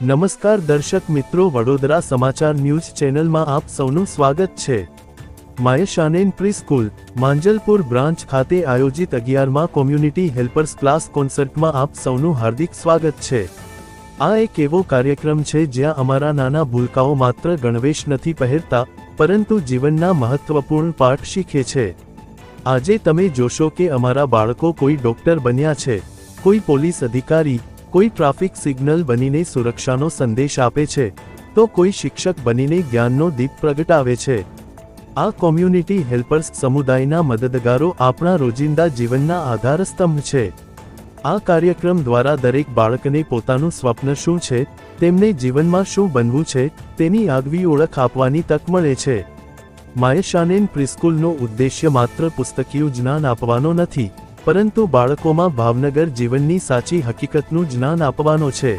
નમસ્કાર દર્શક મિત્રો, વડોદરા સમાચાર ન્યૂઝ ચેનલમાં આપ સૌનું સ્વાગત છે. માયશાનેન પ્રી સ્કૂલ માંજલપુર બ્રાન્ચ ખાતે આયોજિત અગિયારમાં કોમ્યુનિટી હેલ્પર્સ ક્લાસ કોન્સર્ટમાં આપ સૌનું હાર્દિક સ્વાગત છે. આ એક એવો કાર્યક્રમ છે જ્યાં અમારા નાના ભૂલકાઓ માત્ર ગણવેશ નથી પહેરતા, પરંતુ જીવનના મહત્વપૂર્ણ પાઠ શીખે છે. આજે તમે જોશો કે અમારા બાળકો કોઈ ડોક્ટર બન્યા છે, કોઈ પોલીસ અધિકારી કોઈ ટ્રાફિક સિગ્નલ બનીને સુરક્ષાનો સંદેશ આપે છે, તો કોઈ શિક્ષક બનીને જ્ઞાનનો દીપ પ્રગટાવે છે. આ કોમ્યુનિટી હેલ્પર્સ સમુદાયના મદદગારો આપણા રોજિંદા જીવનના આધારસ્તંભ છે. આ કાર્યક્રમ દ્વારા દરેક બાળકને પોતાનું સ્વપ્ન શું છે, તેમને જીવનમાં શું બનવું છે, તેની આગવી ઓળખ આપવાની તક મળે છે. માયશાનેન પ્રિસ્કૂલનો ઉદ્દેશ્ય માત્ર પુસ્તકીયું જ્ઞાન આપવાનો નથી પરંતુ બાળકોમાં ભાવનગર જીવનની સાચી હકીકતનું જ્ઞાન આપવાનો છે.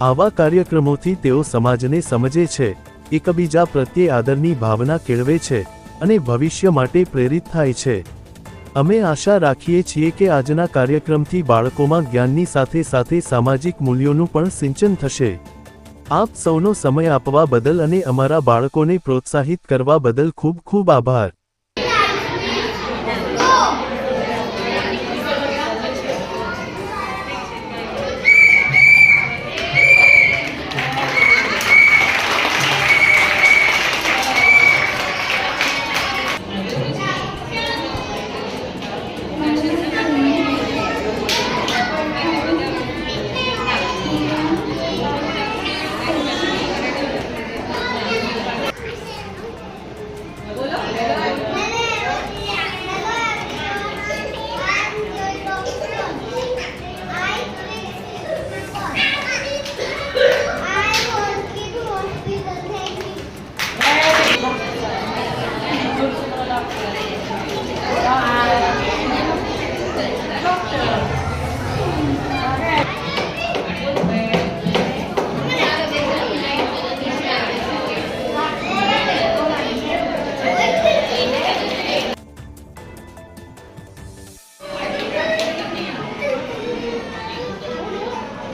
આવા કાર્યક્રમોથી તેઓ સમાજને સમજે છે, એકબીજા પ્રત્યે આદરની ભાવના કેળવે છે અને ભવિષ્ય માટે પ્રેરિત થાય છે. અમે આશા રાખીએ છીએ કે આજના કાર્યક્રમથી બાળકોમાં જ્ઞાનની સાથે સાથે સામાજિક મૂલ્યોનું પણ સિંચન થશે. આપ સૌનો સમય આપવા બદલ અને અમારા બાળકોને પ્રોત્સાહિત કરવા બદલ ખૂબ ખૂબ આભાર.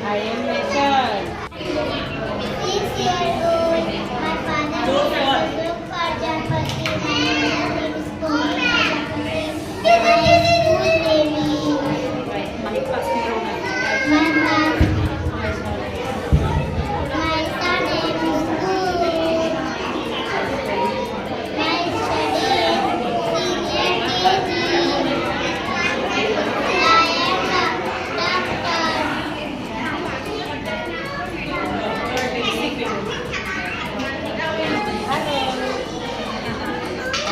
I am Nishan. Please old. my father.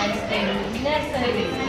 and nursery.